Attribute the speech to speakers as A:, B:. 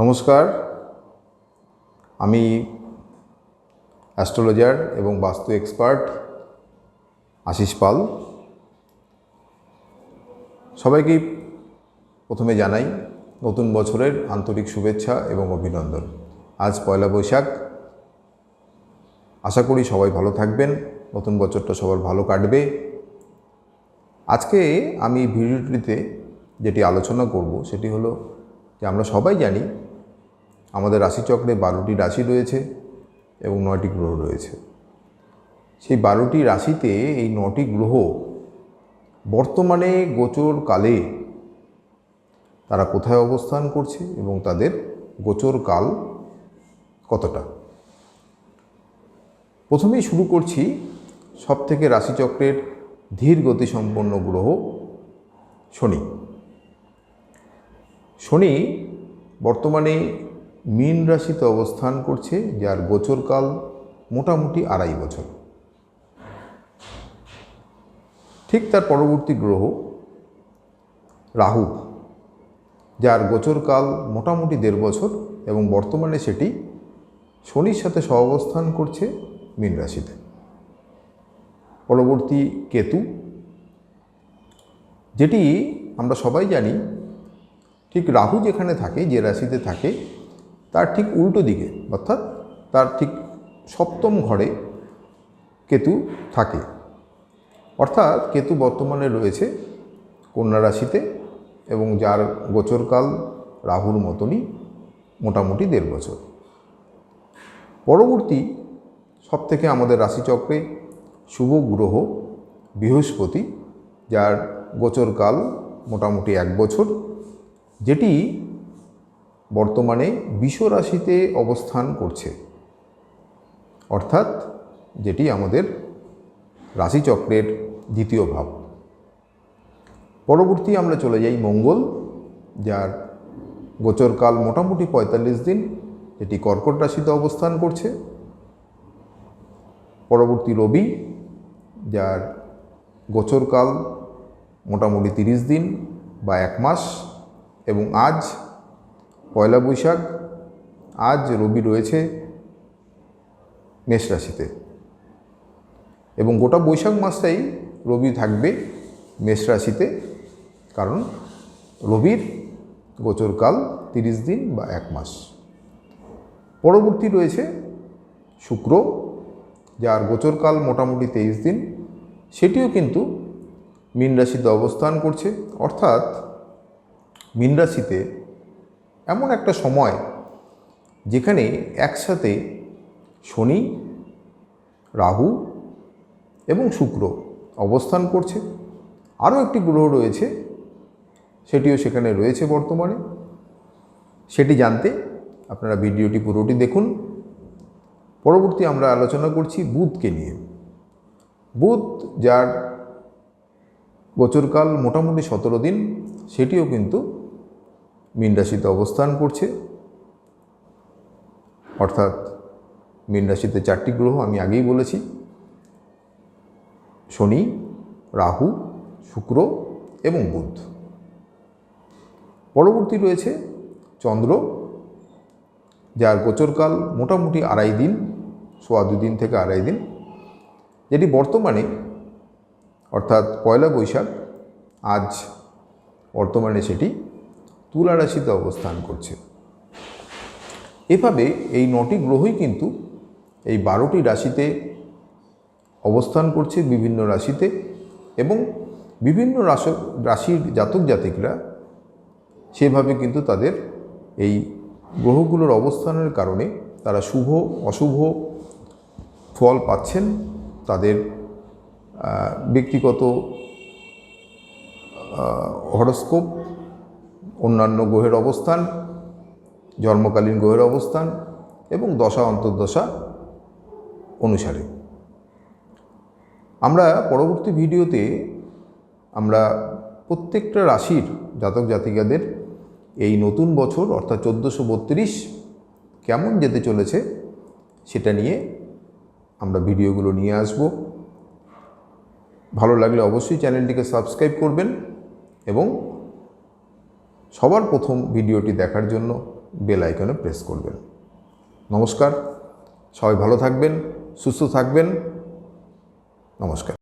A: নমস্কার। আমি অ্যাস্ট্রোলজার এবং বাস্তু এক্সপার্ট আশিস পাল। সবাইকে প্রথমে জানাই নতুন বছরের আন্তরিক শুভেচ্ছা এবং অভিনন্দন। আজ পয়লা বৈশাখ। আশা করি সবাই ভালো থাকবেন, নতুন বছরটা সবার ভালো কাটবে। আজকে আমি ভিডিওটিতে যেটি আলোচনা করব সেটি হলো যে আমরা সবাই জানি আমাদের রাশিচক্রে বারোটি রাশি রয়েছে এবং নয়টি গ্রহ রয়েছে। সেই বারোটি রাশিতে এই নটি গ্রহ বর্তমানে গোচর কালে তারা কোথায় অবস্থান করছে এবং তাদের গোচর কাল কতটা? প্রথমেই শুরু করছি সব থেকে রাশিচক্রের ধীর গতিসম্পন্ন গ্রহ শনি। শনি বর্তমানে মীন রাশিতে অবস্থান করছে, যার গোচরকাল মোটামুটি আড়াই বছর। ঠিক তার পরবর্তী গ্রহ রাহু, যার গোচরকাল মোটামুটি দেড় বছর এবং বর্তমানে সেটি শনির সাথে সহাবস্থান করছে মীন রাশিতে। পরবর্তী কেতু, যেটি আমরা সবাই জানি, ঠিক রাহু যেখানে থাকে, যে রাশিতে থাকে তার ঠিক উল্টো দিকে, অর্থাৎ তার ঠিক সপ্তম ঘরে কেতু থাকে। অর্থাৎ কেতু বর্তমানে রয়েছে কন্যা রাশিতে এবং যার গোচরকাল রাহুর মতনই মোটামুটি দেড় বছর। পরবর্তী সবথেকে আমাদের রাশিচক্রে শুভ গ্রহ বৃহস্পতি, যার গোচরকাল মোটামুটি এক বছর, যেটি বর্তমানে বিষ রাশিতে অবস্থান করছে। অর্থাৎ যেটি আমাদের রাশিচক্রের দ্বিতীয় ভাব। পরবর্তী আমরা চলে যাই মঙ্গল, যার গোচরকাল মোটামুটি পঁয়তাল্লিশ দিন এটি কর্কট রাশিতে অবস্থান করছে। পরবর্তী রবি, যার গোচরকাল মোটামুটি তিরিশ দিন বা এক মাস, এবং আজ পয়লা বৈশাখ, আজ রবি রয়েছে মেষ রাশিতে। এবং গোটা বৈশাখ মাসটাই রবি থাকবে মেষ রাশিতে, কারণ রবির গোচরকাল তিরিশ দিন বা এক মাস। পরবর্তী রয়েছে শুক্র, যার গোচরকাল মোটামুটি তেইশ দিন। সেটিও কিন্তু মীন রাশিতে অবস্থান করছে। অর্থাৎ মীন রাশিতে এমন একটা সময় যেখানে একসাথে শনি, রাহু এবং শুক্র অবস্থান করছে। আরও একটি গ্রহ রয়েছে, সেটিও সেখানে রয়েছে বর্তমানে। সেটি জানতে আপনারা ভিডিওটি পুরোটি দেখুন। পরবর্তী আমরা আলোচনা করছি বুধকে নিয়ে। বুধ, যার গোচরকাল মোটামুটি সতেরো দিন, সেটিও কিন্তু মীন রাশিতে অবস্থান করছে। অর্থাৎ মীন রাশিতে চারটি গ্রহ, আমি আগেই বলেছি। শনি, রাহু, শুক্র এবং বুধ। পরবর্তী রয়েছে চন্দ্র, যার গোচরকাল মোটামুটি আড়াই দিন, সোয়া দুদিন থেকে আড়াই দিন, যেটি বর্তমানে, অর্থাৎ পয়লা বৈশাখ, আজ বর্তমানে সেটি তুলা রাশিতে অবস্থান করছে। এভাবে এই নটি গ্রহই কিন্তু এই বারোটি রাশিতে অবস্থান করছে বিভিন্ন রাশিতে এবং বিভিন্ন রাশ, রাশির জাতক জাতিকরা সেভাবে কিন্তু তাদের এই গ্রহগুলোর অবস্থানের কারণে তারা শুভ, অশুভ ফল পাচ্ছেন। তাদের ব্যক্তিগত হরস্কোপ অন্যান্য গ্রহের অবস্থান, জন্মকালীন গ্রহের অবস্থান এবং দশা, অন্তর্দশা অনুসারে। আমরা পরবর্তী ভিডিওতে আমরা প্রত্যেকটা রাশির জাতক জাতিকাদের এই নতুন বছর, অর্থাৎ চোদ্দোশো বত্রিশ, কেমন যেতে চলেছে সেটা নিয়ে আমরা ভিডিওগুলো নিয়ে আসব। ভালো লাগলে অবশ্যই চ্যানেলটিকে সাবস্ক্রাইব করবেন এবং সবার প্রথম ভিডিওটি দেখার জন্য বেল আইকনে প্রেস করবেন। নমস্কার, সবাই ভালো থাকবেন, সুস্থ থাকবেন। নমস্কার।